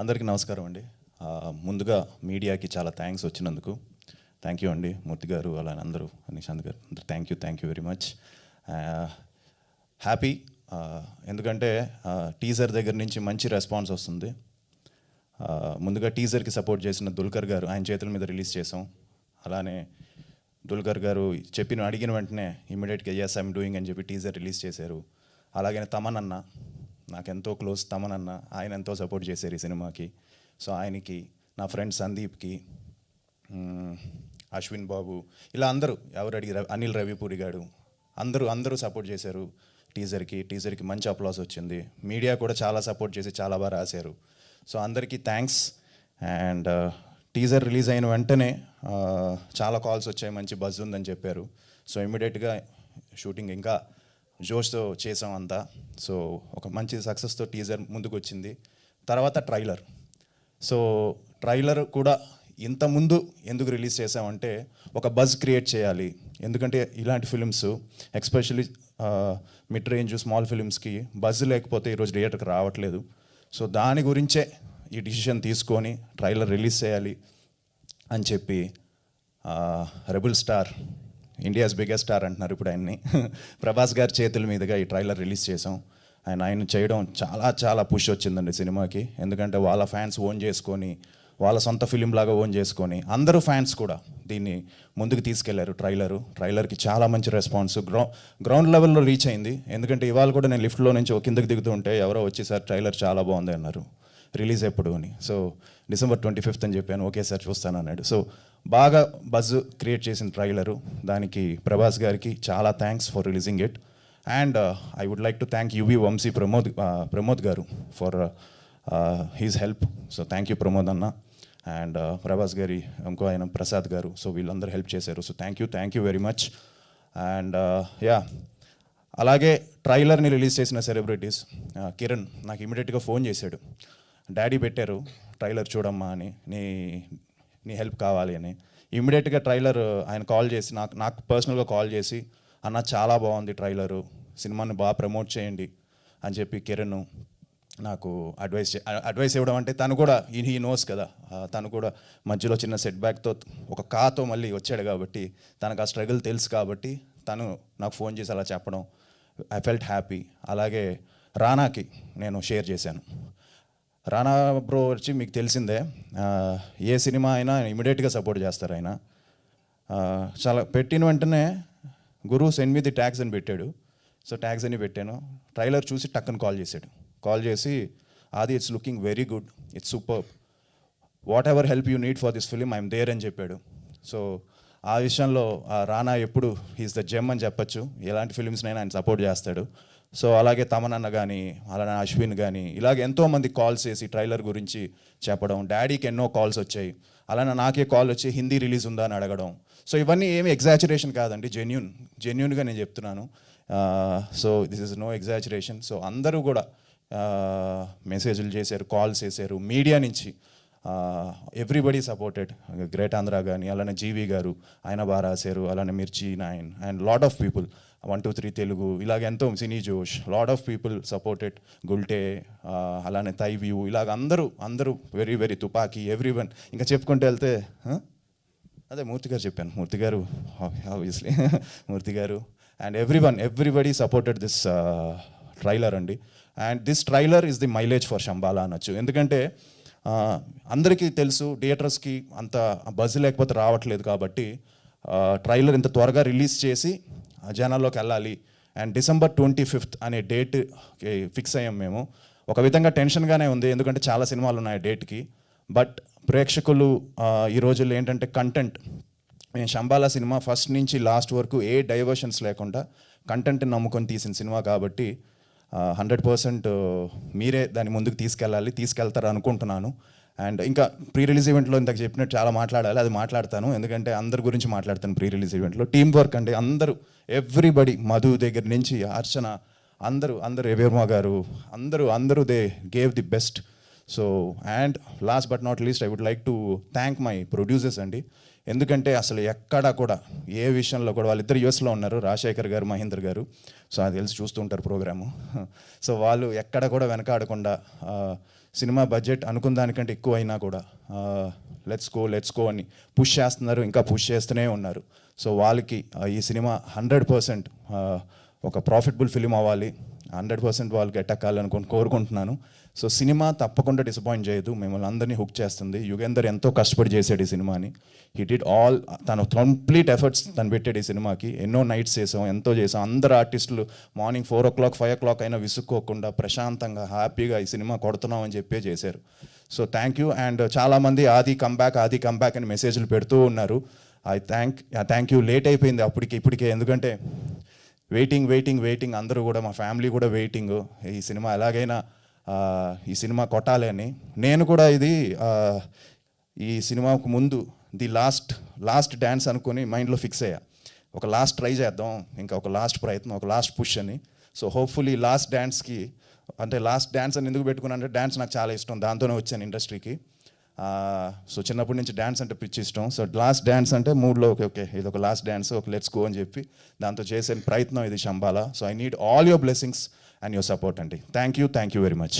అందరికీ నమస్కారం అండి. ముందుగా మీడియాకి చాలా థ్యాంక్స్ వచ్చినందుకు. థ్యాంక్ యూ అండి. మూర్తి గారు అలా అందరూ నిశాంత్ గారు అందరూ thank you thank you very much happy ఎందుకంటే టీజర్ దగ్గర నుంచి మంచి రెస్పాన్స్ వస్తుంది. ముందుగా టీజర్కి సపోర్ట్ చేసిన దుల్కర్ గారు ఆయన చేతుల మీద రిలీజ్ చేసాం అలానే దుల్కర్ గారు చెప్పిన అడిగిన వెంటనే ఇమీడియట్గా ఎస్ ఐఎమ్ డూయింగ్ అని చెప్పి టీజర్ రిలీజ్ చేశారు. అలాగే తమన్ అన్న నాకు ఎంతో క్లోజ్ తమన్ అన్న ఆయన ఎంతో సపోర్ట్ చేశారు ఈ సినిమాకి. సో ఆయనకి నా ఫ్రెండ్ సందీప్కి అశ్విన్ బాబు ఇలా అందరూ ఎవరు అడిగి అనిల్ రవిపూరి గారు అందరూ అందరూ సపోర్ట్ చేశారు టీజర్కి. టీజర్కి మంచి అప్లాస్ వచ్చింది. మీడియా కూడా చాలా సపోర్ట్ చేసి చాలా బాగా రాశారు. సో అందరికీ థ్యాంక్స్. అండ్ టీజర్ రిలీజ్ అయిన వెంటనే చాలా కాల్స్ వచ్చాయి మంచి బజ్ ఉందని చెప్పారు. సో ఇమీడియట్గా షూటింగ్ ఇంకా జోష్తో చేసాం అంతా సో ఒక మంచి సక్సెస్తో టీజర్ ముందుకు వచ్చింది తర్వాత ట్రైలర్. సో ట్రైలర్ కూడా ఇంత ముందు ఎందుకు రిలీజ్ చేసామంటే ఒక బజ్ క్రియేట్ చేయాలి. ఎందుకంటే ఇలాంటి films especially mid range small ఫిలిమ్స్కి buzz లేకపోతే ఈరోజు థియేటర్కి రావట్లేదు. సో దాని గురించే ఈ డిసిషన్ తీసుకొని ట్రైలర్ రిలీజ్ చేయాలి అని చెప్పి rebel star India's biggest star అంటున్నారు ఇప్పుడు ఆయన్ని. ప్రభాస్ గారి చేతుల మీదుగా ఈ ట్రైలర్ రిలీజ్ చేసాం ఆయన ఆయన చేయడం చాలా చాలా పుష్ వచ్చిందండి సినిమాకి. ఎందుకంటే వాళ్ళ ఫ్యాన్స్ ఓన్ చేసుకొని వాళ్ళ సొంత ఫిలిం లాగా ఓన్ చేసుకొని అందరూ ఫ్యాన్స్ కూడా దీన్ని ముందుకు తీసుకెళ్ళారు ట్రైలరు ట్రైలర్కి చాలా మంచి రెస్పాన్స్ గ్రౌ గ్రౌండ్ లెవెల్లో రీచ్ అయింది. ఎందుకంటే ఇవాళ కూడా నేను లిఫ్ట్లో నుంచి ఒక కిందకి దిగుతూ ఉంటే ఎవరో వచ్చి సార్ ట్రైలర్ చాలా బాగుంది అన్నారు. రిలీజ్ ఎప్పుడు అని. సో డిసెంబర్ ట్వంటీ ఫిఫ్త్ అని చెప్పాను. ఓకే సార్ చూస్తాను అన్నాడు. సో బాగా బజ్ క్రియేట్ చేసిన ట్రైలరు దానికి ప్రభాస్ గారికి చాలా thanks for releasing it and I would like to thank UV Vamshi Pramod uh, Pramod garu for his help so thank you Pramod అన్న. అండ్ uh, ప్రభాస్ గారి ఇంకో ఆయన ప్రసాద్ గారు. సో వీళ్ళందరూ హెల్ప్ చేశారు. So thank you thank you very much and yeah అలాగే ట్రైలర్ని release చేసిన సెలబ్రిటీస్ uh, కిరణ్ నాకు ఇమీడియట్గా ఫోన్ చేశాడు. డాడీ పెట్టారు ట్రైలర్ చూడమ్మా అని. నీ నీ హెల్ప్ కావాలి అని. ఇమీడియట్గా ట్రైలర్ ఆయన కాల్ చేసి నాకు నాకు పర్సనల్గా కాల్ చేసి అన్న చాలా బాగుంది ట్రైలరు. సినిమాని బాగా ప్రమోట్ చేయండి అని చెప్పి కిరణ్ నాకు అడ్వైస్ అడ్వైస్ ఇవ్వడం అంటే తను కూడా హీ నోస్ కదా. తను కూడా మధ్యలో చిన్న సెట్ బ్యాక్తో ఒక కాతో మళ్ళీ వచ్చాడు కాబట్టి తనకు ఆ స్ట్రగుల్ తెలుసు కాబట్టి తను నాకు ఫోన్ చేసి అలా చెప్పడం ఐ ఫెల్ట్ హ్యాపీ అలాగే రానాకి నేను షేర్ చేశాను. రానా బ్రో వచ్చి మీకు తెలిసిందే ఏ సినిమా అయినా ఇమీడియట్గా సపోర్ట్ చేస్తారు ఆయన. చాలా పెట్టిన వెంటనే గురు సెండ్ మీ ది ట్యాగ్స్ అని పెట్టాడు. సో ట్యాగ్స్ అని పెట్టాను. ట్రైలర్ చూసి టక్కన కాల్ చేశాడు. కాల్ చేసి Adi it's looking very good. It's super. Whatever help you need for this film I'm there అని చెప్పాడు. సో ఆ విషయంలో ఆ రానా ఎప్పుడు హీస్ ద జెమ్ అని చెప్పొచ్చు. ఎలాంటి ఫిలిమ్స్నైనా ఆయన సపోర్ట్ చేస్తాడు. సో అలాగే తమనన్న కానీ అలానే అశ్విన్ కానీ ఇలాగ ఎంతోమంది కాల్స్ చేసి ట్రైలర్ గురించి చెప్పడం డాడీకి ఎన్నో కాల్స్ వచ్చాయి. అలానే నాకే కాల్ వచ్చి హిందీ రిలీజ్ ఉందా అని అడగడం. సో ఇవన్నీ ఏమి ఎగ్జాచురేషన్ కాదండి జెన్యున్ జెన్యున్గా నేను చెప్తున్నాను. So this is no exaggeration so అందరూ కూడా మెసేజ్లు చేశారు కాల్స్ చేశారు మీడియా నుంచి. ఎవ్రీబడి సపోర్టెడ్ గ్రేట్ ఆంధ్ర కానీ అలానే జీవి గారు ఆయన బాగా రాశారు అలానే Mirchi nine and lot of people. One two three Telugu ఇలాగ ఎంతో Cine Josh lot of people supported Gulte అలానే తై వ్యూ ఇలాగ అందరూ అందరూ very very Tupaki everyone ఇంకా చెప్పుకుంటూ వెళ్తే అదే మూర్తి గారు చెప్పాను. మూర్తి గారు obviously Murthy garu. And everyone everybody supported this trailer అండి. And this trailer is the mileage for Shambhala అనొచ్చు. ఎందుకంటే అందరికీ తెలుసు థియేటర్స్కి అంత బజ్ లేకపోతే రావట్లేదు కాబట్టి ట్రైలర్ ఇంత త్వరగా రిలీజ్ చేసి జనాల్లోకి వెళ్ళాలి. అండ్ డిసెంబర్ ట్వంటీ ఫిఫ్త్ అనే డేట్ ఫిక్స్ అయ్యాం మేము. ఒక విధంగా టెన్షన్గానే ఉంది ఎందుకంటే చాలా సినిమాలు ఉన్నాయి డేట్కి బట్ ప్రేక్షకులు ఈ రోజుల్లో ఏంటంటే కంటెంట్ మేము శంబాలా సినిమా ఫస్ట్ నుంచి లాస్ట్ వరకు ఏ డైవర్షన్స్ లేకుండా కంటెంట్ నమ్ముకొని తీసిన సినిమా కాబట్టి హండ్రెడ్ పర్సెంట్ మీరే దాన్ని ముందుకు తీసుకెళ్ళాలి తీసుకెళ్తారు అనుకుంటున్నాను. అండ్ ఇంకా ప్రీ రిలీజ్ ఈవెంట్లో ఇంతకు చెప్పినట్టు చాలా మాట్లాడాలి అది మాట్లాడతాను. ఎందుకంటే అందరి గురించి మాట్లాడతాను ప్రీ రిలీజ్ ఈవెంట్లో టీం వర్క్ అంటే అందరూ ఎవ్రీబడి మధు దగ్గర నుంచి అర్చన అందరూ అందరూ ఎవేర్మా గారు అందరూ అందరూ they gave the best so and last but not least I would like to thank my producers అండి. ఎందుకంటే అసలు ఎక్కడా కూడా ఏ విషయంలో కూడా వాళ్ళిద్దరు యూఎస్లో ఉన్నారు రాజశేఖర్ గారు మహేందర్ గారు. సో అది తెలిసి చూస్తూ ఉంటారు ప్రోగ్రాము. సో వాళ్ళు ఎక్కడ కూడా వెనకాడకుండా సినిమా బడ్జెట్ అనుకున్న దానికంటే ఎక్కువ అయినా కూడా లెట్స్ గో లెట్స్ గో అని పుష్ చేస్తున్నారు ఇంకా పుష్ చేస్తూనే ఉన్నారు. సో వాళ్ళకి ఈ సినిమా హండ్రెడ్ పర్సెంట్ ఒక ప్రాఫిటబుల్ ఫిలిం అవ్వాలి. హండ్రెడ్ పర్సెంట్ వాళ్ళకి ఎట్టక్కాలని కొను- కోరుకుంటున్నాను. సో సినిమా తప్పకుండా డిసప్పాయింట్ చేయదు మిమ్మల్ని అందరినీ హుక్ చేస్తుంది. యుగేందర్ ఎంతో కష్టపడి చేశాడు ఈ సినిమాని. హీ డిడ్ ఆల్ తను కంప్లీట్ ఎఫర్ట్స్ తను పెట్టాడు ఈ సినిమాకి. ఎన్నో నైట్స్ చేసాం ఎంతో చేసాం. అందరు ఆర్టిస్టులు morning four o'clock five o'clock అయినా విసుక్కోకుండా ప్రశాంతంగా హ్యాపీగా ఈ సినిమా కొడుతున్నాం అని చెప్పే చేశారు. సో థ్యాంక్ యూ అండ్ చాలామంది ఆది కంబ్యాక్ ఆది కంబ్యాక్ అని మెసేజ్లు పెడుతూ ఉన్నారు. I thank thank you late అయిపోయింది అప్పటికి ఇప్పటికే. ఎందుకంటే వెయిటింగ్ వెయిటింగ్ వెయిటింగ్ అందరూ కూడా మా ఫ్యామిలీ కూడా వెయిటింగ్ ఈ సినిమా ఎలాగైనా ఈ సినిమా కొట్టాలి అని. నేను కూడా ఇది ఈ సినిమాకు ముందు ది లాస్ట్ లాస్ట్ డ్యాన్స్ అనుకొని మైండ్లో ఫిక్స్ అయ్యా. ఒక లాస్ట్ ట్రై చేద్దాం ఇంకా ఒక లాస్ట్ ప్రయత్నం ఒక లాస్ట్ పుష్ అని. సో హోప్ఫుల్లీ లాస్ట్ డ్యాన్స్కి అంటే లాస్ట్ డ్యాన్స్ అని ఎందుకు పెట్టుకున్నాను అంటే డ్యాన్స్ నాకు చాలా ఇష్టం. దాంతోనే వచ్చాను ఇండస్ట్రీకి సో చిన్నప్పటి నుంచి డ్యాన్స్ అంటే పిచ్చి ఇష్టం. సో లాస్ట్ డ్యాన్స్ అంటే మూడ్లో ఓకే ఓకే ఇది ఒక లాస్ట్ డ్యాన్స్ ఒక లెట్స్ గో అని చెప్పి దాంతో చేసే ప్రయత్నం ఇది Shambhala so I need all your blessings and your support అండి thank you thank you very much